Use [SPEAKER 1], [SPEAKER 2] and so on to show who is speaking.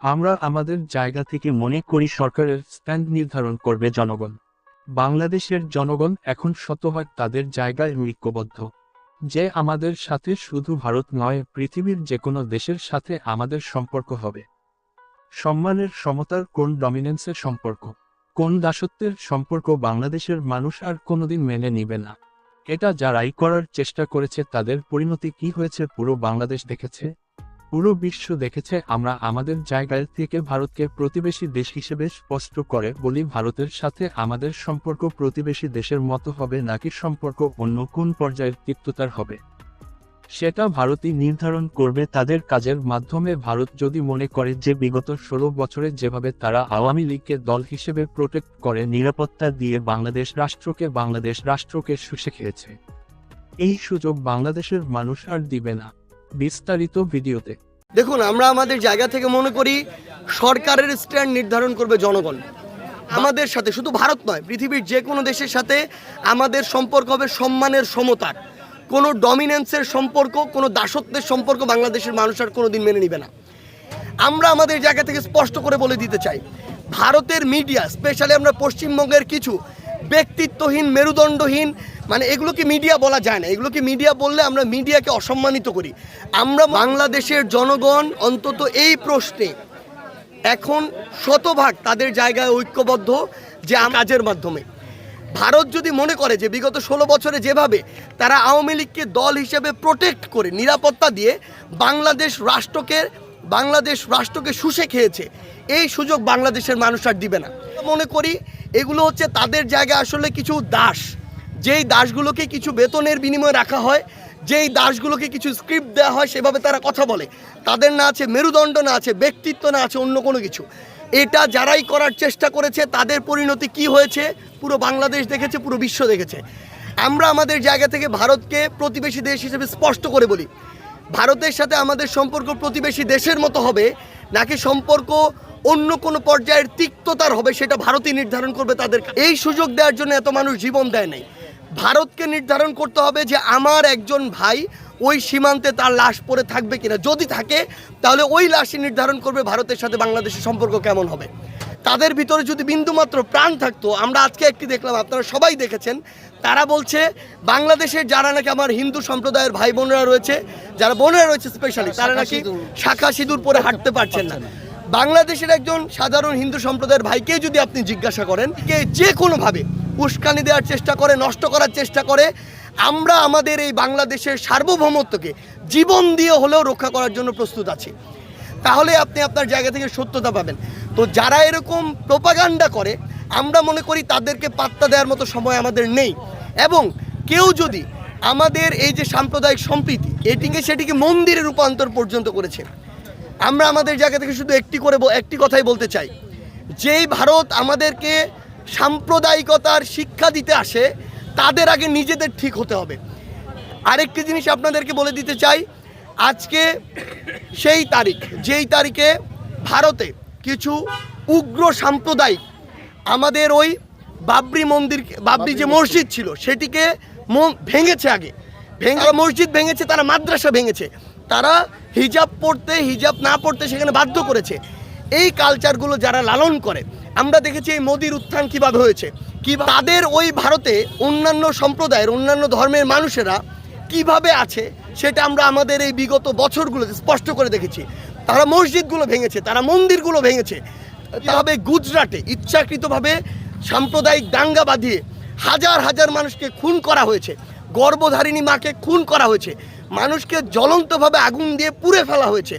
[SPEAKER 1] আমরা আমাদের জায়গা থেকে মনে করি সরকারের স্ট্যান্ড নির্ধারণ করবে জনগণ। বাংলাদেশের জনগণ এখন শতভাগ তাদের জায়গায় ঐক্যবদ্ধ। যে আমাদের সাথে শুধু ভারত নয়, পৃথিবীর যে কোনো দেশের সাথে আমাদের সম্পর্ক হবে। সম্মানের সমতার কোন ডমিনেন্সের সম্পর্ক? কোন দাসত্বের সম্পর্ক বাংলাদেশের মানুষ আর কোনোদিন মেনে নিবে না? এটা যারাই করার চেষ্টা করেছে, তাদের পরিণতি কি হয়েছে, পুরো বাংলাদেশ দেখেছে? পুরো বিশ্ব দেখেছে, আমরা আমাদের জায়গায় থেকে ভারতকে প্রতিবেশী দেশ হিসেবে স্পষ্ট করে বলি, ভারতের সাথে আমাদের সম্পর্ক প্রতিবেশী দেশের মতো হবে নাকি সম্পর্ক অন্য কোন পর্যায়ের তিক্ততার হবে? সেটা ভারতই নির্ধারণ করবে তাদের কাজের মাধ্যমে। ভারত যদি মনে করে যে বিগত ষোলো বছরে যেভাবে তারা আওয়ামী লীগকে দল হিসেবে প্রোটেক্ট করে, নিরাপত্তা দিয়ে বাংলাদেশ রাষ্ট্রকে বাংলাদেশ রাষ্ট্রকে শুষে খেয়েছে, এই সুযোগ বাংলাদেশের মানুষ আর দিবে না। বিস্তারিত ভিডিওতে
[SPEAKER 2] দেখুন, আমরা আমাদের জায়গা থেকে মনে করি সরকারের স্ট্যান্ড নির্ধারণ করবে জনগণ। আমাদের সাথে, শুধু ভারত নয়, পৃথিবীর যে কোনো দেশের সাথে আমাদের সম্পর্ক হবে সম্মানের সমতার। কোনো ডমিনেন্সের সম্পর্ক, কোনো দাসত্বের সম্পর্ক বাংলাদেশের মানুষ আর কোনোদিন মেনে নিবে না। আমরা আমাদের জায়গা থেকে স্পষ্ট করে বলে দিতে চাই, ভারতের মিডিয়া স্পেশালি আমরা পশ্চিমবঙ্গের কিছু ব্যক্তিত্বহীন, মেরুদণ্ডহীন মানে এগুলোকে মিডিয়া বলা যায় না। এগুলোকে মিডিয়া বললে আমরা মিডিয়াকে অসম্মানিত করি? আমরা বাংলাদেশের জনগণ অন্তত এই প্রশ্নে এখন শতভাগ তাদের জায়গায় ঐক্যবদ্ধ যে কাজের মাধ্যমে। ভারত যদি মনে করে যে বিগত ষোলো বছরে যেভাবে তারা আওয়ামী লীগকে দল হিসেবে প্রোটেক্ট করে, নিরাপত্তা দিয়ে বাংলাদেশ রাষ্ট্রকে বাংলাদেশ রাষ্ট্রকে শুষে খেয়েছে, এই সুযোগ বাংলাদেশের মানুষ আর দিবে না। মনে করি এগুলো হচ্ছে তাদের জায়গায় আসলে কিছু দাস। যেই দাসগুলোকে কিছু বেতনের বিনিময়ে রাখা হয়, যেই দাসগুলোকে কিছু স্ক্রিপ্ট দেওয়া হয়, সেভাবে তারা কথা বলে। তাদের না আছে মেরুদণ্ড, না আছে ব্যক্তিত্ব, না আছে অন্য কোনো কিছু। এটা যারাই করার চেষ্টা করেছে, তাদের পরিণতি কি হয়েছে? পুরো বাংলাদেশ দেখেছে, পুরো বিশ্ব দেখেছে। আমরা আমাদের জায়গা থেকে ভারতকে প্রতিবেশী দেশ হিসেবে স্পষ্ট করে বলি। ভারতের সাথে আমাদের সম্পর্ক প্রতিবেশী দেশের মতো হবে, নাকি সম্পর্ক অন্য কোনো পর্যায়ের তিক্ততার হবে, সেটা ভারতই নির্ধারণ করবে তাদের। এই সুযোগ দেওয়ার জন্য এত মানুষ জীবন দেয় নাই। ভারতকে নির্ধারণ করতে হবে যে আমার একজন ভাই ওই সীমান্তে তার লাশ পড়ে থাকবে কিনা। যদি থাকে তাহলে ওই লাশই নির্ধারণ করবে ভারতের সাথে বাংলাদেশের সম্পর্ক কেমন হবে। তাদের ভিতরে যদি বিন্দুমাত্র প্রাণ থাকতো আমরা আজকে একটি দেখলাম আপনারা সবাই দেখেছেন তারা বলছে বাংলাদেশের যারা নাকি আমার হিন্দু সম্প্রদায়ের ভাই বোনেরা রয়েছে যারা বোনেরা রয়েছে স্পেশালি তারা নাকি শাখা সিঁদুর পরে হাঁটতে পারছেন না। বাংলাদেশের একজন সাধারণ হিন্দু সম্প্রদায়ের ভাইকে যদি আপনি জিজ্ঞাসা করেন কে যে কোনোভাবে উস্কানি দেওয়ার চেষ্টা করে, নষ্ট করার চেষ্টা করে। আমরা আমাদের এই বাংলাদেশের সার্বভৌমত্বকে জীবন দিয়ে হলেও রক্ষা করার জন্য প্রস্তুত আছি। তাহলে আপনি আপনার জায়গা থেকে সত্যতা পাবেন। তো যারা এরকম প্রোপাগান্ডা করে, আমরা মনে করি তাদেরকে পাত্তা দেওয়ার মতো সময় আমাদের নেই। এবং কেউ যদি আমাদের এই যে সাম্প্রদায়িক সম্প্রীতি, এটিকে সেটিকে মন্দিরে রূপান্তর পর্যন্ত করেছে, আমরা আমাদের জায়গা থেকে শুধু একটি করে একটি কথাই বলতে চাই। যেই ভারত আমাদেরকে সাম্প্রদায়িকতার শিক্ষা দিতে আসে তাদের আগে নিজেদের ঠিক হতে হবে। আরেকটি জিনিস আপনাদেরকে বলে দিতে চাই আজকে সেই তারিখ যেই তারিখে ভারতে কিছু উগ্র সাম্প্রদায়িক আমাদের ওই বাবরি মন্দির বাবরি যে মসজিদ ছিল সেটিকে ভেঙেছে আগে। ভেঙে মসজিদ ভেঙেছে তারা মাদ্রাসা ভেঙেছে। তারা হিজাব পড়তে হিজাব না পড়তে সেখানে বাধ্য করেছে। এই কালচারগুলো যারা লালন করে আমরা দেখেছি এই মোদির উত্থান কীভাবে হয়েছে। কি তাদের ওই ভারতে অন্যান্য সম্প্রদায়ের, অন্যান্য ধর্মের মানুষেরা কীভাবে আছে, সেটা আমরা আমাদের এই বিগত বছরগুলোতে স্পষ্ট করে দেখেছি। তারা মসজিদগুলো ভেঙেছে, তারা মন্দিরগুলো ভেঙেছে। তবে গুজরাটে ইচ্ছাকৃতভাবে সাম্প্রদায়িক দাঙ্গা বাঁধিয়ে হাজার হাজার মানুষকে খুন করা হয়েছে। গর্ভধারিণী মাকে খুন করা হয়েছে। মানুষকে জ্বলন্তভাবে আগুন দিয়ে পুড়ে ফেলা হয়েছে।